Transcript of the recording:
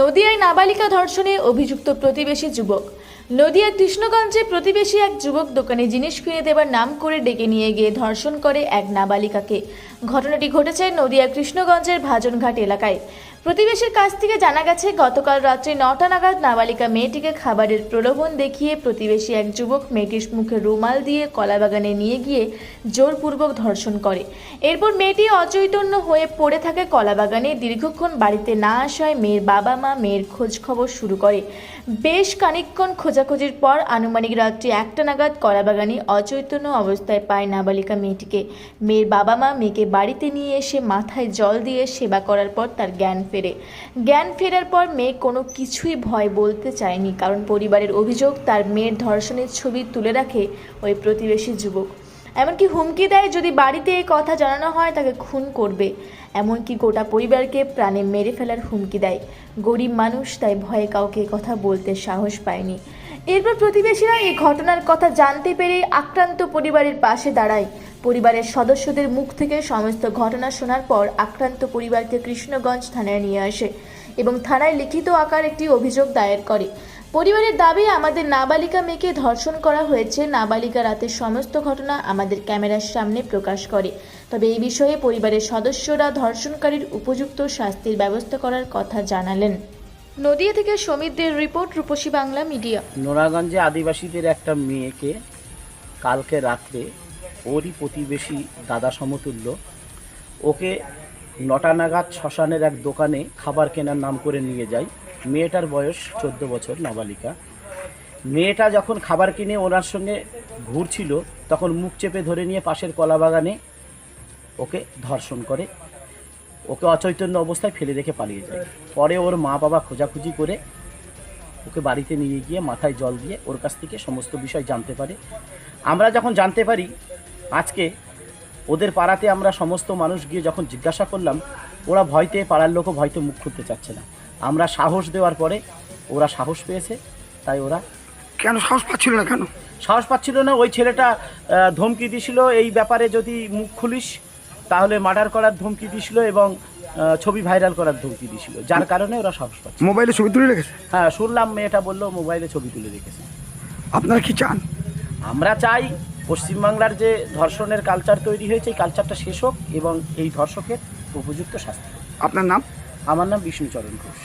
নদিয়ায় নাবালিকা ধর্ষণে অভিযুক্ত প্রতিবেশী যুবক। নদিয়ার কৃষ্ণগঞ্জে প্রতিবেশী এক যুবক দোকানে জিনিস কিনে দেবার নাম করে ডেকে নিয়ে গিয়ে ধর্ষণ করে এক নাবালিকাকে। ঘটনাটি ঘটেছে নদিয়ার কৃষ্ণগঞ্জের ভাজনঘাট এলাকায়। প্রতিবেশীর কাছ থেকে জানা গেছে, গতকাল রাত্রে নটা নাগাদ নাবালিকা মেয়েটিকে খাবারের প্রলোভন দেখিয়ে প্রতিবেশী এক যুবক মেয়েটির মুখে রুমাল দিয়ে কলাবাগানে নিয়ে গিয়ে জোরপূর্বক ধর্ষণ করে। এরপর মেয়েটি অচৈতন্য হয়ে পড়ে থাকে কলাবাগানে। দীর্ঘক্ষণ বাড়িতে না আসায় মেয়ের বাবা মা মেয়ের খোঁজ খবর শুরু করে। বেশ খানিকক্ষণ খোঁজাখুঁজির পর আনুমানিক রাত্রি একটা নাগাদ কলাবাগানে অচৈতন্য অবস্থায় পায় নাবালিকা মেয়েটিকে। মেয়ের বাবা মা মেয়েকে বাড়িতে নিয়ে এসে মাথায় জল দিয়ে সেবা করার পর তার জ্ঞান ফেরে। জ্ঞান ফেরার পর মেয়ে কোনো কিছুই ভয় বলতে চায়নি, কারণ পরিবারের অভিযোগ তার মেয়ের ধর্ষণের ছবি তুলে রাখে ওই প্রতিবেশী যুবক। এমনকি হুমকি দেয় যদি বাড়িতে এই কথা জানানো হয়, তাকে খুন করবে। এমনকি গোটা পরিবারকে প্রাণে মেরে ফেলার হুমকি দেয়। গরিব মানুষ তাই ভয়ে কাউকে কথা বলতে সাহস পায়নি। এরপর প্রতিবেশীরা এই ঘটনার কথা জানতে পেরে আক্রান্ত পরিবারের পাশে দাঁড়ায়। পরিবারের সদস্যদের মুখ থেকে সমস্ত ঘটনা শোনার পর আক্রান্ত পরিবারকে কৃষ্ণগঞ্জ থানায় নিয়ে আসে এবং থানায় লিখিত আকার একটি অভিযোগ দায়ের করে। পরিবারের দাবি, আমাদের নাবালিকা মেয়েকে ধর্ষণ করা হয়েছে। নাবালিকা রাতের সমস্ত ঘটনা আমাদের ক্যামেরার সামনে প্রকাশ করে। তবে এই বিষয়ে পরিবারের সদস্যরা ধর্ষণকারীর উপযুক্ত শাস্তির ব্যবস্থা করার কথা জানালেন। নদিয়া থেকে সমিতদের রিপোর্ট, রূপসী বাংলা মিডিয়া। নোনাগঞ্জে আদিবাসীদের একটা মেয়েকে কালকে রাত্রে ওরই প্রতিবেশী দাদা সমতুল্য, ওকে নটা নাগাদ শ্মশানের এক দোকানে খাবার কেনার নাম করে নিয়ে যায়। মেয়েটার বয়স চোদ্দ বছর, নাবালিকা। মেয়েটা যখন খাবার কিনে ওনার সঙ্গে ঘুরছিল, তখন মুখ চেপে ধরে নিয়ে পাশের কলা বাগানে ওকে ধর্ষণ করে। ওকে অচৈতন্য অবস্থায় ফেলে রেখে পালিয়ে যায়। পরে ওর মা বাবা খোঁজাখুঁজি করে ওকে বাড়িতে নিয়ে গিয়ে মাথায় জল দিয়ে ওর কাছ থেকে সমস্ত বিষয় জানতে পারে। আমরা যখন জানতে পারি আজকে ওদের পাড়াতে আমরা সমস্ত মানুষ গিয়ে যখন জিজ্ঞাসা করলাম ওরা ভয়তে পাড়ার লোকও ভয়তে মুখ খুলতে চাচ্ছে না। আমরা সাহস দেওয়ার পরে ওরা সাহস পেয়েছে তাই ওরা কেন সাহস পাচ্ছিল না কেন? সাহস পাচ্ছিল না ওই ছেলেটা ধমকি দিছিল এই ব্যাপারে যদি মুখ খুলিস তাহলে মার্ডার করার ধমকি দিছিল এবং ছবি ভাইরাল করার ধমকি দিছিল যার কারণে ওরা সাহস পাচ্ছে। মোবাইলে ছবি তুলে রেখেছে? হ্যাঁ শুনলাম মেয়েটা বলল মোবাইলে ছবি তুলে রেখেছে। আপনারা কি চান? আমরা চাই পশ্চিমবাংলার যে ধর্ষণের কালচার তৈরি হয়েছে এই কালচারটা শেষ হোক এবং এই ধর্ষকের উপযুক্ত শাস্তি আপনার নাম? আমার নাম বিষ্ণুচরণ ঘোষ।